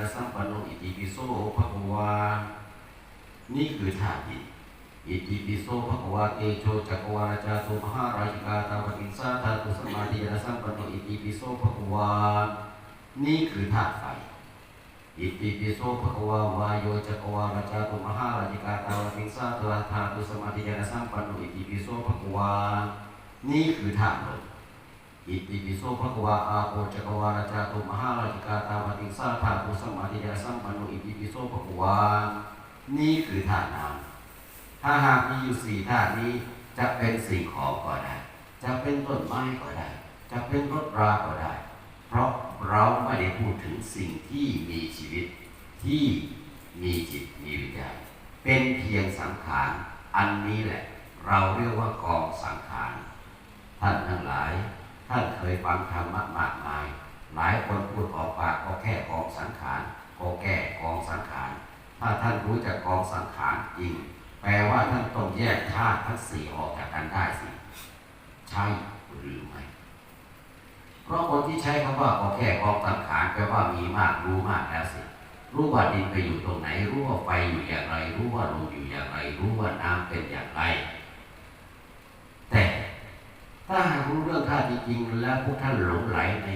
นสัมปันโนอิติปิโสภะคะวานี่คือธาตุดินอิติปิโสภะควะเตโชจักวาจาตุมหาราชิกาตาวติงสาธาตุสมาธิยานสัมปันโนอิติปิโสภะคะวา นี่คือธาตุไฟ อิติปิโสภะควาวายโยจักวาลจาตุมหาราชิกาตาวติงสาธาตุสมาธิยานสัมปันโนอิติปิโสภะควานี่คือธาตุลมอิติปิโสภะควะอาโปจักวาลจาตุมหาราชิกาตาวติงสาธาตุสมาธิยานสัมปันโนอิติปิโสภะควะนี่คือธาตุน้ำถ้าหากมีอยู่สี่ธาตุนี้จะเป็นสิ่งของก็ได้ จะเป็นต้นไม้ก็ได้ จะเป็นรถราก็ได้ เราไม่ได้พูดถึงสิ่งที่มีชีวิตที่มีจิตมีวิญญาณเป็นเพียงสังขารอันนี้แหละ เราเรียกว่ากองสังขารท่านทั้งหลาย ท่านเคยฟังธรรมะมากมาย หลายคนพูดออกปากก็แค่กองสังขารก็แก้กองสังขารถ้าท่านรู้จักกองสังขารจริง แปลว่าท่านต้องแยกธาตุทั้งสี่ออกจากกันได้สิ ใช่หรือไม่ ราะคนที่ใช้คำว่าก็แค่กองสังขารแปลว่ามีมากรู้มากแล้วสิรู้ว่าดินไปอยู่ตรงไหน รู้ว่าไฟอยู่อย่างไร รู้ว่าลมอยู่อย่างไร รู้ว่าน้ำเป็นอย่างไร แต่ถ้ารู้เรื่องธาตุจริงๆแล้วพวกท่านหลงไหลใน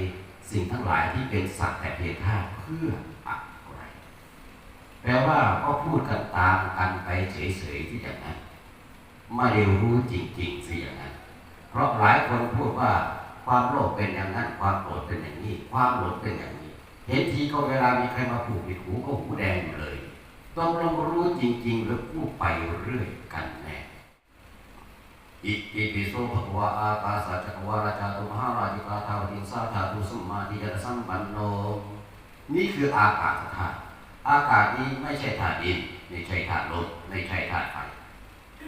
สิ่งทั้งหลายที่เป็นสักแต่เพียงธาตุเพื่ออะไรแปลว่าก็พูดกันตามกันไปเฉยๆที่อย่างนั้นไม่ได้รู้จริงๆสิอย่างนั้น เพราะหลายคนพูดว่า ความโลภเป็นอย่างนั้น ความโกรธเป็นอย่างนี้ ความหลงเป็นอย่างนี้ เห็นทีก็เวลามีใครมาผูกปิดหูก็หูแดงอยู่เลยต้องลองรู้จริง ๆ หรือพูดไปเรื่อยกันแน่อิติปิโสภะคะวะอากาสะจักราจาตุมหาราชิกาทาวติงสาธาตุสมมาธิยตสัมปันโนนี่คืออากาศธาตุอากาศนี้ไม่ใช่ธาตุดินไม่ใช่ธาตุลมไม่ใช่ธาตุไฟ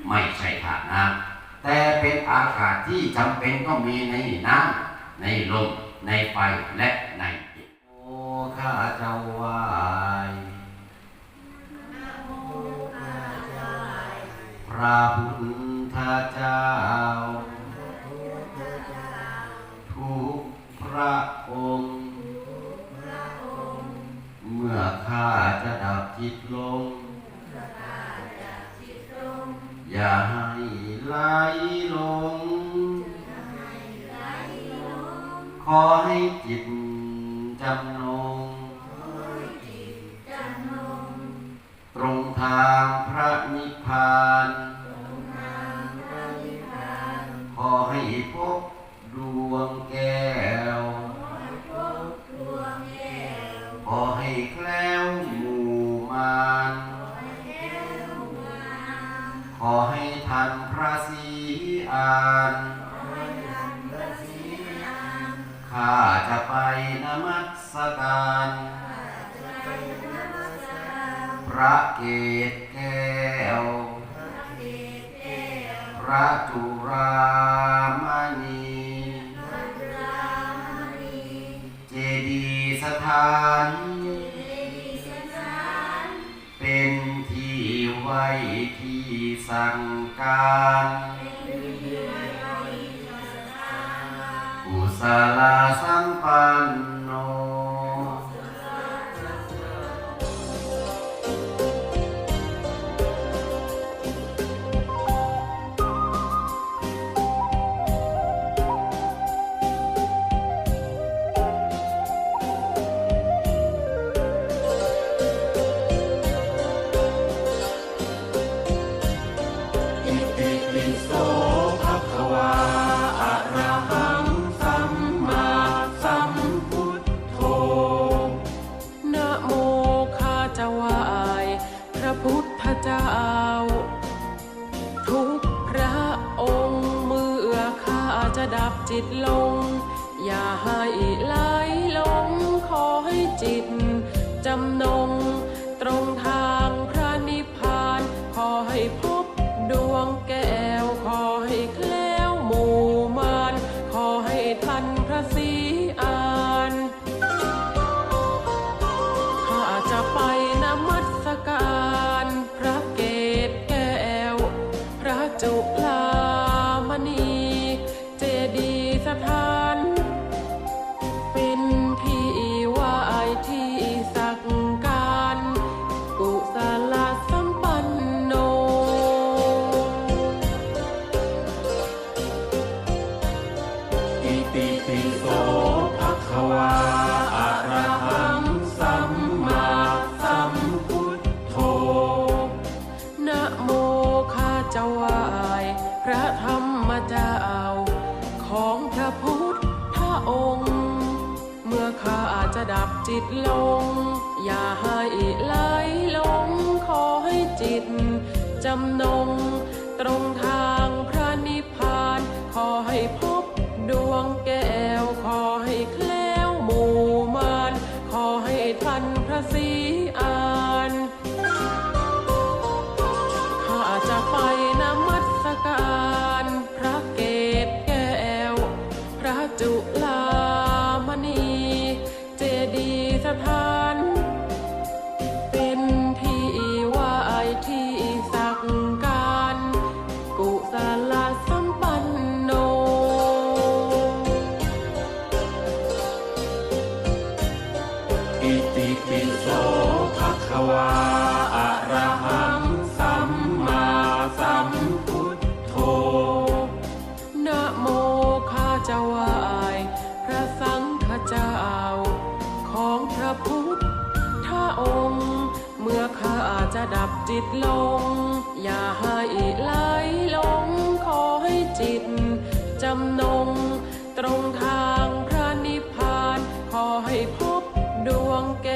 ไม่ใช่ธาตุน้ำ แต่เป็นอากาศที่จำเป็นต้องมีในน้ำในลม ในไฟและในจิตโอ้ข้าเจ้าวายพระพุทธเจ้า ทุกพระองค์ เมื่อข้าจะดับจิตลง อย่าให้ ไหลลง ขอให้จิตจำนง ตรงทางพระนิพพาน ขอให้พบดวงแก้ว ขอให้แคล้วหมู่มารขอให้ทัน พระศรีอานข้าจะไปนมัสการพระเกศแก้วพระจุรามณีเจดีย์สถานเป็น สังการกุศลสัมปันโนะดับจิตลง อย่าให้ไหลหลงขอให้จิต จำนง ตรงทางพระนิพพาน ขอให้พบดวงแก้ว ขอให้แคล้วหมู่มานขอให้ทันพระศรีอานข้าจะไปนมัสการ พระเกตแก้ว พระจุลา ถานเป็นที่ไหวที่สักการกุศลสัมปันโน อิติปิโสภะคะวาอะระหังสัมมาสัมพุทโธนะโมข้าจะไหวพระธรรมเจ้า ของพระพุทธองค์ เมื่อข้าอาจะดับจิตลง อย่าให้ไหลลงขอให้จิต จำนง ตรงทางพระนิพพานขอให้พ จิตลง อย่าให้ไหลลงขอให้จิต จำนง ตรงทางพระนิพพาน ขอให้พบดวงแก